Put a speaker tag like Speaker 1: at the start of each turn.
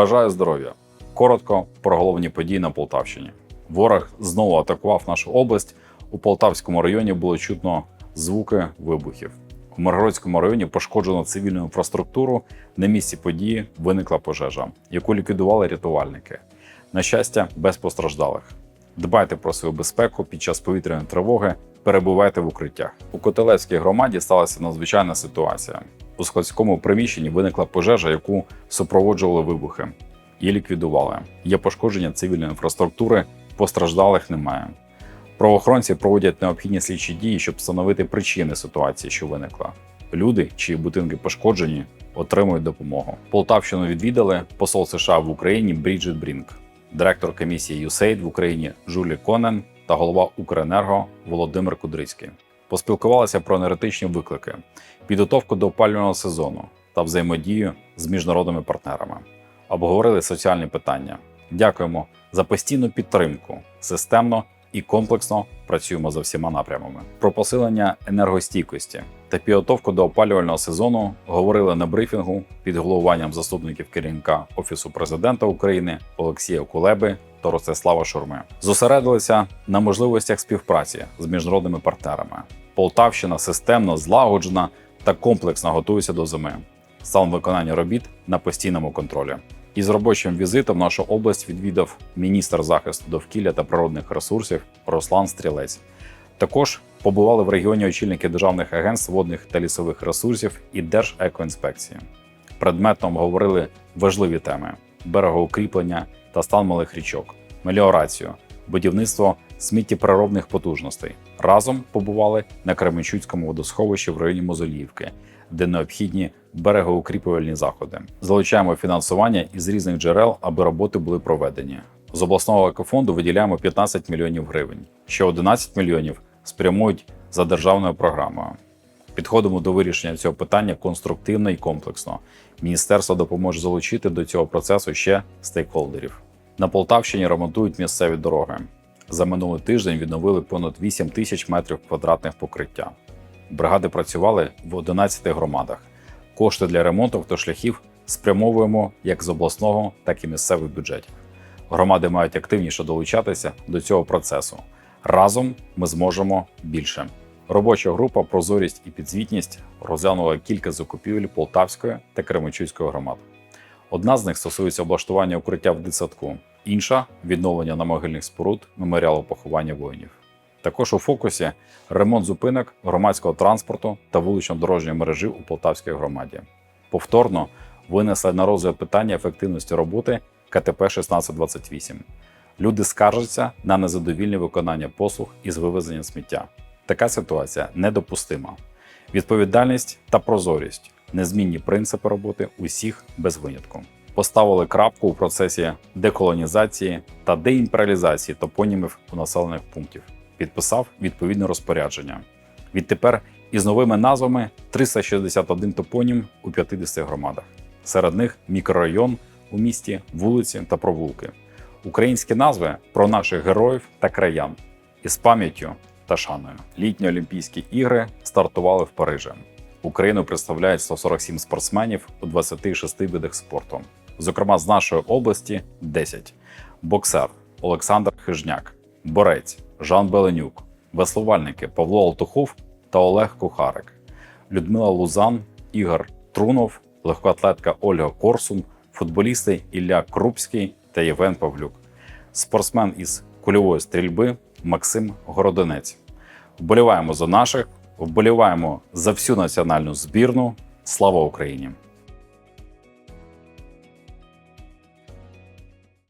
Speaker 1: Бажаю здоров'я. Коротко про головні події на Полтавщині. Ворог знову атакував нашу область. У Полтавському районі було чутно звуки вибухів. У Миргородському районі пошкоджено цивільну інфраструктуру. На місці події виникла пожежа, яку ліквідували рятувальники. На щастя, без постраждалих. Дбайте про свою безпеку під час повітряної тривоги, перебувайте в укриттях. У Котелевській громаді сталася надзвичайна ситуація. У складському приміщенні виникла пожежа, яку супроводжували вибухи. Її ліквідували. Є пошкодження цивільної інфраструктури, постраждалих немає. Правоохоронці проводять необхідні слідчі дії, щоб встановити причини ситуації, що виникла. Люди, чиї будинки пошкоджені, отримують допомогу. Полтавщину відвідали посол США в Україні Бріджит Брінк, директор комісії USAID в Україні Жулі Конен та голова Укренерго Володимир Кудрицький. Поспілкувалися про енергетичні виклики, підготовку до опалювального сезону та взаємодію з міжнародними партнерами. Обговорили соціальні питання. Дякуємо за постійну підтримку, системно і комплексно працюємо за всіма напрямами. Про посилення енергостійкості та підготовку до опалювального сезону говорили на брифінгу під головуванням заступників керівника Офісу президента України Олексія Кулеби та Ростислава Шурми. Зосередилися на можливостях співпраці з міжнародними партнерами. Полтавщина системно злагоджена та комплексно готується до зими. Стан виконання робіт на постійному контролі. Із робочим візитом нашу область відвідав міністр захисту довкілля та природних ресурсів Руслан Стрілець. Також побували в регіоні очільники державних агентств водних та лісових ресурсів і Держекоінспекції. Предметно обговорили важливі теми: берегоукріплення та стан малих річок, меліорацію, будівництво сміттєпереробних потужностей. Разом побували на Кременчуцькому водосховищі в районі Мозоліївки, де необхідні берегоукріплювальні заходи. Залучаємо фінансування із різних джерел, аби роботи були проведені. З обласного екофонду виділяємо 15 мільйонів гривень. Ще 11 мільйонів спрямують за державною програмою. Підходимо до вирішення цього питання конструктивно і комплексно. Міністерство допоможе залучити до цього процесу ще стейкхолдерів. На Полтавщині ремонтують місцеві дороги. За минулий тиждень відновили понад 8 тисяч метрів квадратних покриття. Бригади працювали в 11 громадах. Кошти для ремонту автошляхів спрямовуємо як з обласного, так і місцевих бюджетів. Громади мають активніше долучатися до цього процесу. Разом ми зможемо більше. Робоча група Прозорість і підзвітність розглянула кілька закупівель Полтавської та Кременчуцької громад. Одна з них стосується облаштування укриття в дитсадку, інша відновлення намогильних споруд меморіалу поховання воїнів. Також у фокусі ремонт зупинок громадського транспорту та вулично-дорожньої мережі у Полтавській громаді. Повторно винесли на розгляд питання ефективності роботи КТП 1628. Люди скаржаться на незадовільне виконання послуг із вивезення сміття. Така ситуація недопустима. Відповідальність та прозорість незмінні принципи роботи усіх без винятку. Поставили крапку у процесі деколонізації та деімперіалізації топонімів у населених пунктів. Підписав відповідне розпорядження. Відтепер із новими назвами 361 топонім у 50 громадах. Серед них мікрорайон у місті, вулиці та провулки. Українські назви про наших героїв та краян із пам'яттю та шаною. Літні Олімпійські ігри стартували в Парижі. Україну представляють 147 спортсменів у 26 видах спорту. Зокрема, з нашої області 10. боксер Олександр Хижняк, борець Жан Беленюк, веслувальники Павло Алтухов та Олег Кухарик, Людмила Лузан, Ігор Трунов, легкоатлетка Ольга Корсун, футболісти Ілля Крупський та Євген Павлюк, спортсмен із кульової стрільби Максим Городинець. Вболіваємо за наших, вболіваємо за всю національну збірну. Слава Україні!